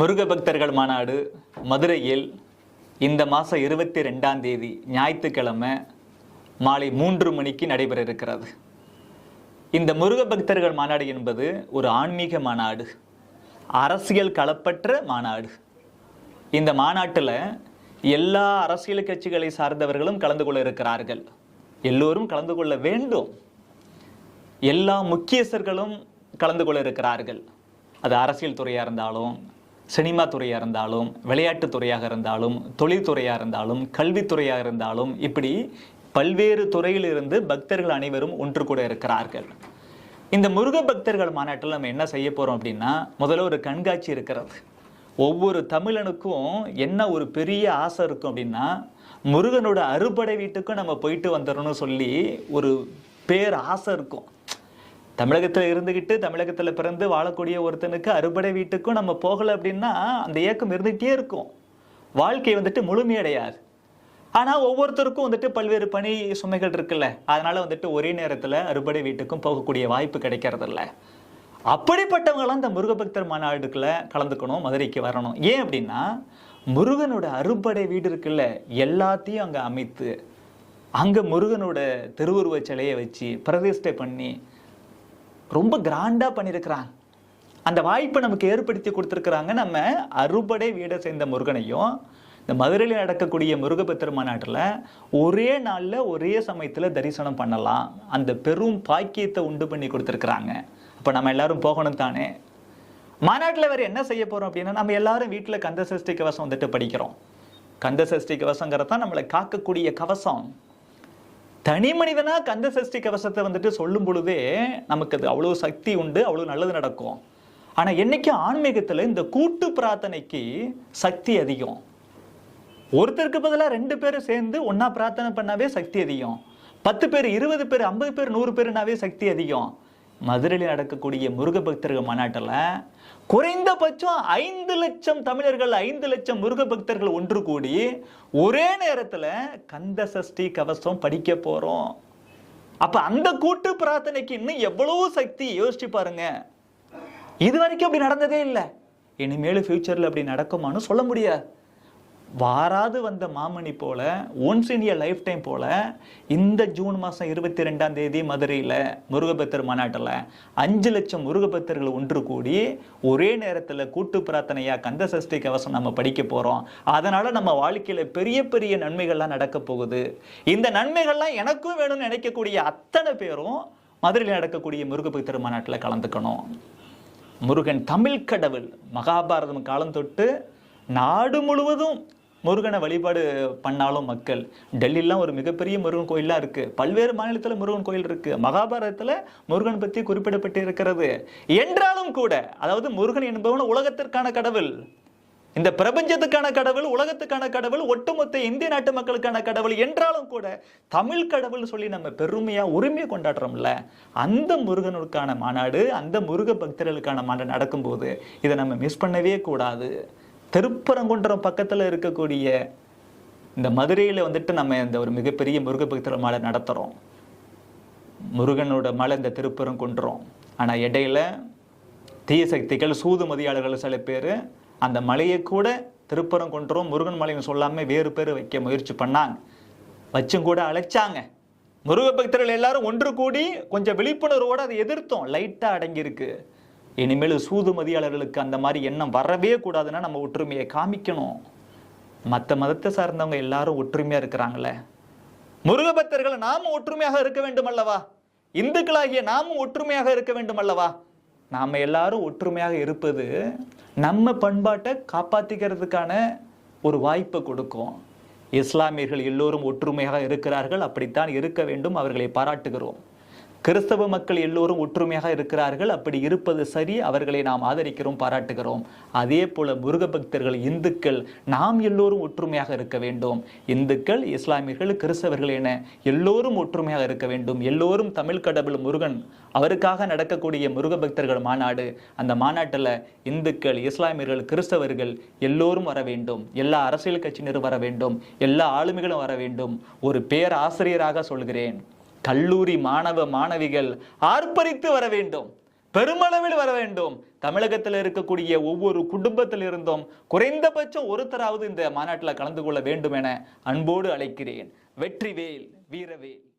முருக பக்தர்கள் மாநாடு மதுரையில் இந்த மாதம் இருபத்தி ரெண்டாம் தேதி ஞாயிற்றுக்கிழமை மாலை மூன்று மணிக்கு நடைபெற இருக்கிறது இந்த முருக பக்தர்கள் மாநாடு என்பது ஒரு ஆன்மீக மாநாடு அரசியல் களப்பற்ற மாநாடு. இந்த மாநாட்டில் எல்லா அரசியல் கட்சிகளை சார்ந்தவர்களும் கலந்து கொள்ள இருக்கிறார்கள். எல்லோரும் கலந்து கொள்ள வேண்டும். எல்லா முக்கியஸ்தர்களும் கலந்து கொள்ள இருக்கிறார்கள். அது அரசியல் துறையாக இருந்தாலும் சினிமா துறையாக இருந்தாலும் விளையாட்டுத் துறையாக இருந்தாலும் தொழில்துறையாக இருந்தாலும் கல்வித்துறையாக இருந்தாலும் இப்படி பல்வேறு துறையிலிருந்து பக்தர்கள் அனைவரும் ஒன்று கூட இருக்கிறார்கள். இந்த முருக பக்தர்கள் மாநாட்டில் நம்ம என்ன செய்ய போகிறோம் அப்படின்னா முதல்ல ஒரு கண்காட்சி இருக்கிறது. ஒவ்வொரு தமிழனுக்கும் என்ன ஒரு பெரிய ஆசை இருக்கும் அப்படின்னா முருகனோட அறுபடை வீட்டுக்கும் நம்ம போயிட்டு வந்துடணும்னு சொல்லி ஒரு பேர் ஆசை இருக்கும். தமிழகத்தில் இருந்துக்கிட்டு தமிழகத்தில் பிறந்து வாழக்கூடிய ஒருத்தனுக்கு அறுபடை வீட்டுக்கும் நம்ம போகலை அப்படின்னா அந்த ஏக்கம் இருந்துகிட்டே இருக்கும். வாழ்க்கை வந்துட்டு முழுமையடையாது. ஆனால் ஒவ்வொருத்தருக்கும் வந்துட்டு பல்வேறு பணி சுமைகள் இருக்குல்ல. அதனால வந்துட்டு ஒரே நேரத்தில் அறுபடை வீட்டுக்கும் போகக்கூடிய வாய்ப்பு கிடைக்கிறதில்ல. அப்படிப்பட்டவங்களாம் இந்த முருகபக்தர் மாநாடுக்குள்ள கலந்துக்கணும் மதுரைக்கு வரணும். ஏன் அப்படின்னா முருகனோட அறுபடை வீடு இருக்குல்ல எல்லாத்தையும் அங்கே அமைத்து அங்கே முருகனோட திருவுருவச் சிலையை வச்சு பிரதிஷ்டை பண்ணி ரொம்ப கிராண்டாக பண்ணியிருக்கிறாங்க அந்த வாய்ப்பை நமக்கு ஏற்படுத்தி கொடுத்துருக்குறாங்க நம்ம அறுபடை வீடை சேர்ந்த முருகனையும் இந்த மதுரையில் நடக்கக்கூடிய முருகபத்திர மாநாட்டில் ஒரே நாளில் ஒரே சமயத்தில் தரிசனம் பண்ணலாம். அந்த பெரும் பாக்கியத்தை உண்டு பண்ணி கொடுத்துருக்குறாங்க. அப்போ நம்ம எல்லாரும் போகணும் தானே? மாநாட்டில் வேறு என்ன செய்ய போகிறோம் அப்படின்னா நம்ம எல்லாரும் வீட்டில் கந்த சஷ்டி கவசம் வந்துட்டு படிக்கிறோம். கந்த சஷ்டி கவசங்கிறது தான் நம்மளை காக்கக்கூடிய கவசம். தனி மனிதனா கந்த சஷ்டி கவசத்தை வந்துட்டு சொல்லும் பொழுதே நமக்கு அது அவ்வளோ சக்தி உண்டு அவ்வளோ நல்லது நடக்கும். ஆனால் என்னைக்கு ஆன்மீகத்தில் இந்த கூட்டு பிரார்த்தனைக்கு சக்தி அதிகம்? ஒருத்தருக்கு பதிலாக ரெண்டு பேரும் சேர்ந்து ஒன்றா பிரார்த்தனை பண்ணாவே சக்தி அதிகம். பத்து பேர் இருபது பேர் ஐம்பது பேர் நூறு பேருனாவே சக்தி அதிகம். மதுரையில் நடக்கக்கூடிய முருக பக்தர்கள் மாநாட்டில் குறைந்தபட்சம் ஐந்து லட்சம் தமிழர்கள் ஐந்து லட்சம் முருக பக்தர்கள் ஒன்று கூடி ஒரே நேரத்தில் கந்த சஷ்டி கவசம் படிக்க போகிறோம் அப்போ அந்த கூட்டு பிரார்த்தனைக்கு இன்னும் எவ்வளவு சக்தி? யோசிச்சு பாருங்க. இது வரைக்கும் அப்படி நடந்ததே இல்லை. இனிமேல் ஃபியூச்சரில் அப்படி நடக்குமான்னு சொல்ல முடியாது. வாராது வந்த மாமணி போல once in year life time போல இந்த ஜூன் மாதம் இருபத்தி ரெண்டாம் தேதி மதுரையில் முருகபக்தர் மாநாட்டில் அஞ்சு லட்சம் முருகபக்தர்கள் ஒன்று கூடி ஒரே நேரத்தில் கூட்டு பிரார்த்தனையாக கந்த சஷ்டி கவசம் நம்ம படிக்க போகிறோம் அதனால் நம்ம வாழ்க்கையில் பெரிய பெரிய நன்மைகள்லாம் நடக்க போகுது. இந்த நன்மைகள்லாம் எனக்கும் வேணும்னு நினைக்கக்கூடிய அத்தனை பேரும் மதுரையில் நடக்கக்கூடிய முருகபக்தர் மாநாட்டில் கலந்துக்கணும். முருகன் தமிழ் கடவுள் மகாபாரதம் காலம் தொட்டு நாடு முழுவதும் முருகனை வழிபாடு பண்ணாலும் மக்கள் டெல்லிலாம் ஒரு மிகப்பெரிய முருகன் கோயிலாக இருக்குது பல்வேறு மாநிலத்தில் முருகன் கோயில் இருக்குது மகாபாரதத்தில் முருகன் பற்றி குறிப்பிடப்பட்டு இருக்கிறது என்றாலும் கூட அதாவது முருகன் என்பவன் உலகத்திற்கான கடவுள். இந்த பிரபஞ்சத்துக்கான கடவுள் உலகத்துக்கான கடவுள் ஒட்டுமொத்த இந்திய நாட்டு மக்களுக்கான கடவுள் என்றாலும் கூட தமிழ் கடவுள் சொல்லி நம்ம பெருமையாக உரிமையை கொண்டாடுறோம்ல அந்த முருகனுக்கான மாநாடு அந்த முருக பக்தர்களுக்கான மாநாடு நடக்கும்போது இதை நம்ம மிஸ் பண்ணவே கூடாது. திருப்பரங்குன்றம் பக்கத்தில் இருக்கக்கூடிய இந்த மதுரையில் வந்துட்டு நம்ம இந்த ஒரு மிகப்பெரிய முருக பக்தர்கள் மாலை நடத்துகிறோம் முருகனோட மலை இந்த திருப்பரங்குன்றம். ஆனால் இடையில தீய சக்திகள் சூதுமதியாளர்கள் சில பேர் அந்த மலையை கூட திருப்பரங்குன்றம் முருகன் மலைன்னு சொல்லாமல் வேறு பேர் வைக்க முயற்சி பண்ணாங்க. வச்சும் கூட அழைச்சாங்க. முருக பக்தர்கள் எல்லாரும் ஒன்று கூடி கொஞ்சம் விழிப்புணர்வோடு அதை எதிர்த்தோம். லைட்டாக அடங்கியிருக்கு. இனிமேல் சூதுமதியாளர்களுக்கு அந்த மாதிரி எண்ணம் வரவே கூடாதுன்னா நம்ம ஒற்றுமையை காமிக்கணும். மற்ற மதத்தை சார்ந்தவங்க எல்லாரும் ஒற்றுமையாக இருக்கிறாங்களே முருகபக்தர்கள் நாமும் ஒற்றுமையாக இருக்க வேண்டும் அல்லவா? இந்துக்களாகிய நாமும் ஒற்றுமையாக இருக்க வேண்டும் அல்லவா? நாம் எல்லாரும் ஒற்றுமையாக இருப்பது நம்ம பண்பாட்டை காப்பாற்றிக்கிறதுக்கான ஒரு வாய்ப்பை கொடுக்கும். இஸ்லாமியர்கள் எல்லோரும் ஒற்றுமையாக இருக்கிறார்கள். அப்படித்தான் இருக்க வேண்டும். அவர்களை பாராட்டுகிறோம். கிறிஸ்தவ மக்கள் எல்லோரும் ஒற்றுமையாக இருக்கிறார்கள். அப்படி இருப்பது சரி. அவர்களை நாம் ஆதரிக்கிறோம் பாராட்டுகிறோம். அதே போல முருக பக்தர்கள் இந்துக்கள் நாம் எல்லோரும் ஒற்றுமையாக இருக்க வேண்டும். இந்துக்கள் இஸ்லாமியர்கள் கிறிஸ்தவர்கள் என எல்லோரும் ஒற்றுமையாக இருக்க வேண்டும். எல்லோரும் தமிழ் கடவுள் முருகன். அவருக்காக நடக்கக்கூடிய முருக பக்தர்கள் மாநாடு. அந்த மாநாட்டில் இந்துக்கள் இஸ்லாமியர்கள் கிறிஸ்தவர்கள் எல்லோரும் வர வேண்டும். எல்லா அரசியல் கட்சியினரும் வர வேண்டும். எல்லா ஆளுமைகளும் வர வேண்டும். ஒரு பேராசிரியராக சொல்கிறேன். கல்லூரி மாணவ மாணவிகள் ஆர்ப்பரித்து வர வேண்டும். பெருமளவில் வர வேண்டும். தமிழகத்தில் இருக்கக்கூடிய ஒவ்வொரு குடும்பத்திலிருந்தும் குறைந்தபட்சம் ஒருத்தராவது இந்த மாநாட்டில் கலந்து கொள்ள வேண்டும் என அன்போடு அழைக்கிறேன். வெற்றிவேல் வீரவேல்.